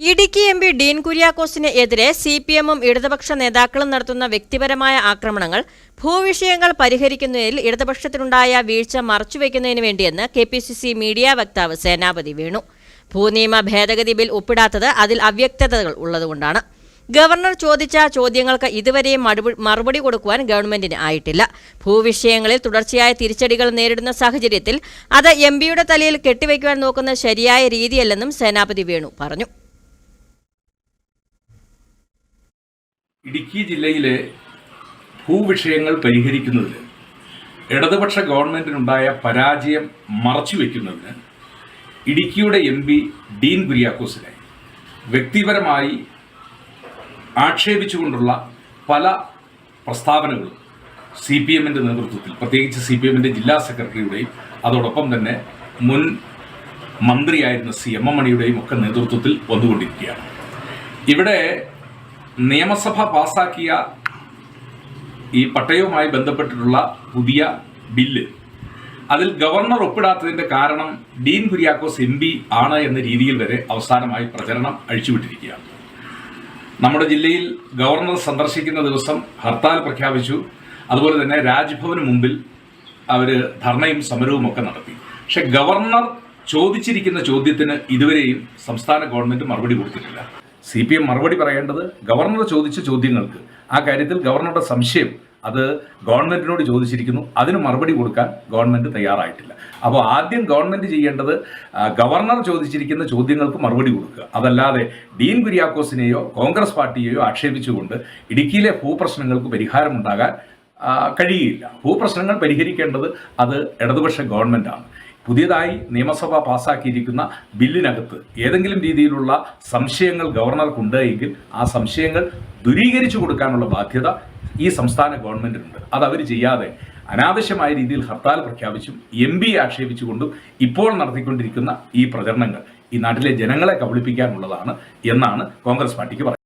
Idukki M P Dean കുര്യാക്കോസിന് എതിരെ C P എമ്മും ഇടതുപക്ഷ നേതാക്കളും നടത്തുന്ന വ്യക്തിപരമായ ആക്രമണങ്ങൾ ഭൂവിഷയങ്ങൾ പരിഹരിക്കുന്നതിൽ ഇടതുപക്ഷത്തിനുണ്ടായ വീഴ്ച മറച്ചുവെക്കുന്നതിന് വേണ്ടിയെന്ന് K P C C media വക്താവ് സേനാപതി വേണു. ഭൂനിയമ ഭേദഗതി ബിൽ ഒപ്പിടാത്തത് അതിൽ അവ്യക്തതകൾ ഉള്ളതുകൊണ്ടാണ്. ഗവർണർ ചോദിച്ച ചോദ്യങ്ങൾക്ക് ഇതുവരെയും മറുപടി- മറുപടി കൊടുക്കുവാൻ ഗവൺമെന്റിന് ആയിട്ടില്ല. ഭൂവിഷയങ്ങളിൽ തുടർച്ചയായ തിരിച്ചടികൾ നേരിടുന്ന സാഹചര്യത്തിൽ അത് എം പിയുടെ തലയിൽ കെട്ടിവയ്ക്കുവാൻ നോക്കുന്ന ശരിയായ രീതിയല്ലെന്നും സേനാപതി വേണു പറഞ്ഞു. ഇടുക്കി ജില്ലയിലെ ഭൂവിഷയങ്ങൾ പരിഹരിക്കുന്നതിന് ഇടതുപക്ഷ ഗവൺമെന്റിനുണ്ടായ പരാജയം മറച്ചുവെക്കുന്നതിന് ഇടുക്കിയുടെ എം പി ഡീൻ കുര്യാക്കോസിനെ വ്യക്തിപരമായി ആക്ഷേപിച്ചുകൊണ്ടുള്ള പല പ്രസ്താവനകളും സി പി എമ്മിന്റെ നേതൃത്വത്തിൽ പ്രത്യേകിച്ച് സി പി എമ്മിന്റെ ജില്ലാ സെക്രട്ടറിയുടെയും അതോടൊപ്പം തന്നെ മുൻ മന്ത്രിയായിരുന്ന സി എം എം മണിയുടെയും ഒക്കെ നേതൃത്വത്തിൽ വന്നുകൊണ്ടിരിക്കുകയാണ്. ഇവിടെ നിയമസഭ പാസാക്കിയ ഈ പട്ടയവുമായി ബന്ധപ്പെട്ടിട്ടുള്ള പുതിയ ബില്ല്. അതിൽ ഗവർണർ ഒപ്പിടാത്തതിന്റെ കാരണം ഡീൻ കുര്യാക്കോസ് എം പി ആണ് എന്ന രീതിയിൽ വരെ അവസാനമായി പ്രചരണം അഴിച്ചുവിട്ടിരിക്കുകയാണ്. നമ്മുടെ ജില്ലയിൽ ഗവർണർ സന്ദർശിക്കുന്ന ദിവസം ഹർത്താൽ പ്രഖ്യാപിച്ചു. അതുപോലെ തന്നെ രാജ്ഭവന് മുമ്പിൽ അവർ ധർണയും സമരവും ഒക്കെ നടത്തി. പക്ഷെ ഗവർണർ ചോദിച്ചിരിക്കുന്ന ചോദ്യത്തിന് ഇതുവരെയും സംസ്ഥാന ഗവൺമെന്റ് മറുപടി കൊടുത്തിട്ടില്ല. സി പി എം മറുപടി പറയേണ്ടത് ഗവർണർ ചോദിച്ച ചോദ്യങ്ങൾക്ക്. ആ കാര്യത്തിൽ ഗവർണറുടെ സംശയം അത് ഗവൺമെന്റിനോട് ചോദിച്ചിരിക്കുന്നു. അതിന് മറുപടി കൊടുക്കാൻ ഗവൺമെന്റ് തയ്യാറായിട്ടില്ല. അപ്പോൾ ആദ്യം ഗവൺമെന്റ് ചെയ്യേണ്ടത് ഗവർണർ ചോദിച്ചിരിക്കുന്ന ചോദ്യങ്ങൾക്ക് മറുപടി കൊടുക്കുക. അതല്ലാതെ ഡീൻ കുര്യാക്കോസിനെയോ കോൺഗ്രസ് പാർട്ടിയെയോ ആക്ഷേപിച്ചുകൊണ്ട് ഇടുക്കിയിലെ ഭൂപ്രശ്നങ്ങൾക്ക് പരിഹാരമുണ്ടാകാൻ ആ, കഴിയുകയില്ല ഭൂപ്രശ്നങ്ങൾ പരിഹരിക്കേണ്ടത് അത് ഇടതുപക്ഷ ഗവൺമെന്റാണ് പുതിയതായി നിയമസഭ പാസാക്കിയിരിക്കുന്ന ബില്ലിനകത്ത് ഏതെങ്കിലും രീതിയിലുള്ള സംശയങ്ങൾ ഗവർണർക്കുണ്ട് എങ്കിൽ ആ സംശയങ്ങൾ ദുരീകരിച്ചു കൊടുക്കാനുള്ള ബാധ്യത ഈ സംസ്ഥാന ഗവൺമെന്റിനുണ്ട് അത് അവർ ചെയ്യാതെ അനാവശ്യമായ രീതിയിൽ ഹർത്താൽ പ്രഖ്യാപിച്ചും എം പി ആക്ഷേപിച്ചുകൊണ്ടും ഇപ്പോൾ നടത്തിക്കൊണ്ടിരിക്കുന്ന ഈ പ്രചരണങ്ങൾ ഈ നാട്ടിലെ ജനങ്ങളെ കബളിപ്പിക്കാനുള്ളതാണ് എന്നാണ് കോൺഗ്രസ് പാർട്ടിക്ക് പറയുന്നത്.